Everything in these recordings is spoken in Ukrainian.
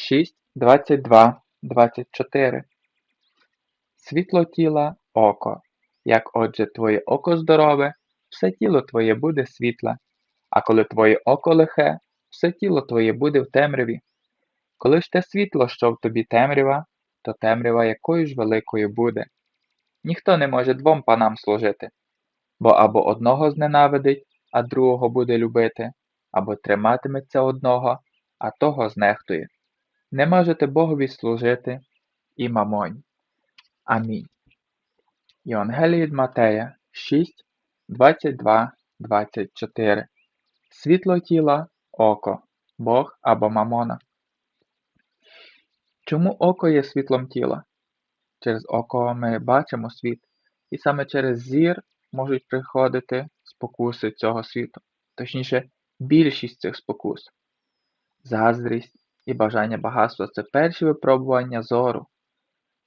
6, 22, 24 Світло тіла – око. Як отже твоє око здорове, все тіло твоє буде світле, а коли твоє око лихе, все тіло твоє буде в темряві. Коли ж те світло, що в тобі темрява, то темрява якою ж великою буде. Ніхто не може двом панам служити, бо або одного зненавидить, а другого буде любити, або триматиметься одного, а того знехтує. Не можете Богові служити і мамонь. Амінь. Євангеліє від Матея 6, 22, 24 Світло тіла – око, Бог або мамона. Чому око є світлом тіла? Через око ми бачимо світ, і саме через зір можуть приходити спокуси цього світу, точніше, більшість цих спокус. Заздрість і бажання багатства це перші випробування зору.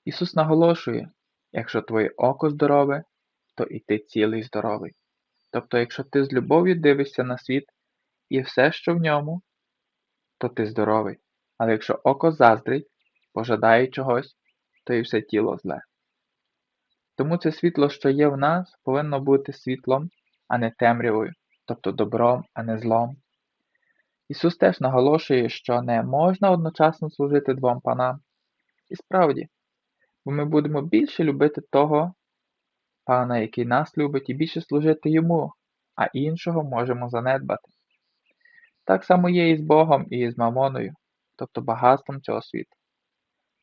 Ісус наголошує, якщо твоє око здорове, то і ти цілий здоровий. Тобто, якщо ти з любов'ю дивишся на світ і все, що в ньому, то ти здоровий. Але якщо око заздрить, пожадає чогось, то і все тіло зле. Тому це світло, що є в нас, повинно бути світлом, а не темрявою, тобто добром, а не злом. Ісус теж наголошує, що не можна одночасно служити двом панам. І справді, бо ми будемо більше любити того пана, який нас любить, і більше служити йому, а іншого можемо занедбати. Так само є і з Богом, і з Мамоною, тобто багатством цього світу.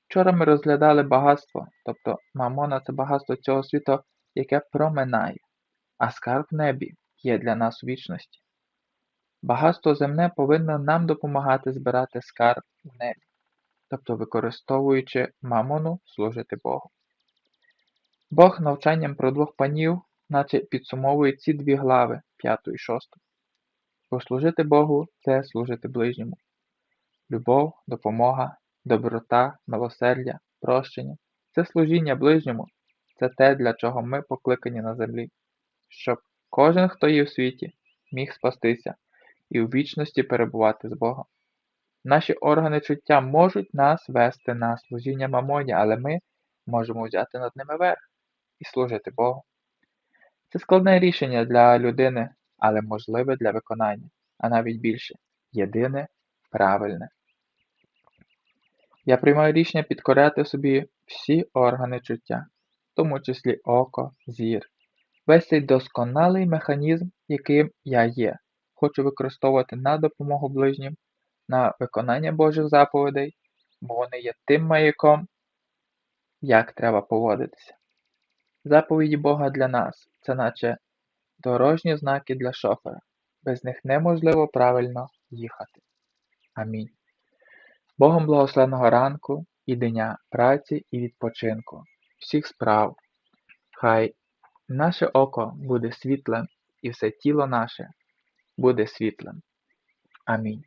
Вчора ми розглядали багатство, тобто Мамона це багатство цього світу, яке проминає, а скарб в небі є для нас вічності. Багатство земне повинно нам допомагати збирати скарб в небі, тобто використовуючи мамону служити Богу. Бог навчанням про двох панів, наче підсумовує ці дві глави, 5 і 6. Бо служити Богу це служити ближньому. Любов, допомога, доброта, милосердя, прощення це служіння ближньому, це те, для чого ми покликані на землі, щоб кожен, хто є в світі, міг спастися і у вічності перебувати з Богом. Наші органи чуття можуть нас вести на служіння мамоні, але ми можемо взяти над ними верх і служити Богу. Це складне рішення для людини, але можливе для виконання, а навіть більше єдине, правильне. Я приймаю рішення підкоряти собі всі органи чуття, в тому числі око, зір, весь цей досконалий механізм, яким я є, хочу використовувати на допомогу ближнім, на виконання Божих заповідей, бо вони є тим маяком, як треба поводитися. Заповіді Бога для нас це наче дорожні знаки для шофера. Без них неможливо правильно їхати. Амінь. Богом благословеного ранку і дня праці і відпочинку, всіх справ. Хай наше око буде світлим і все тіло наше буде світлим. Амінь.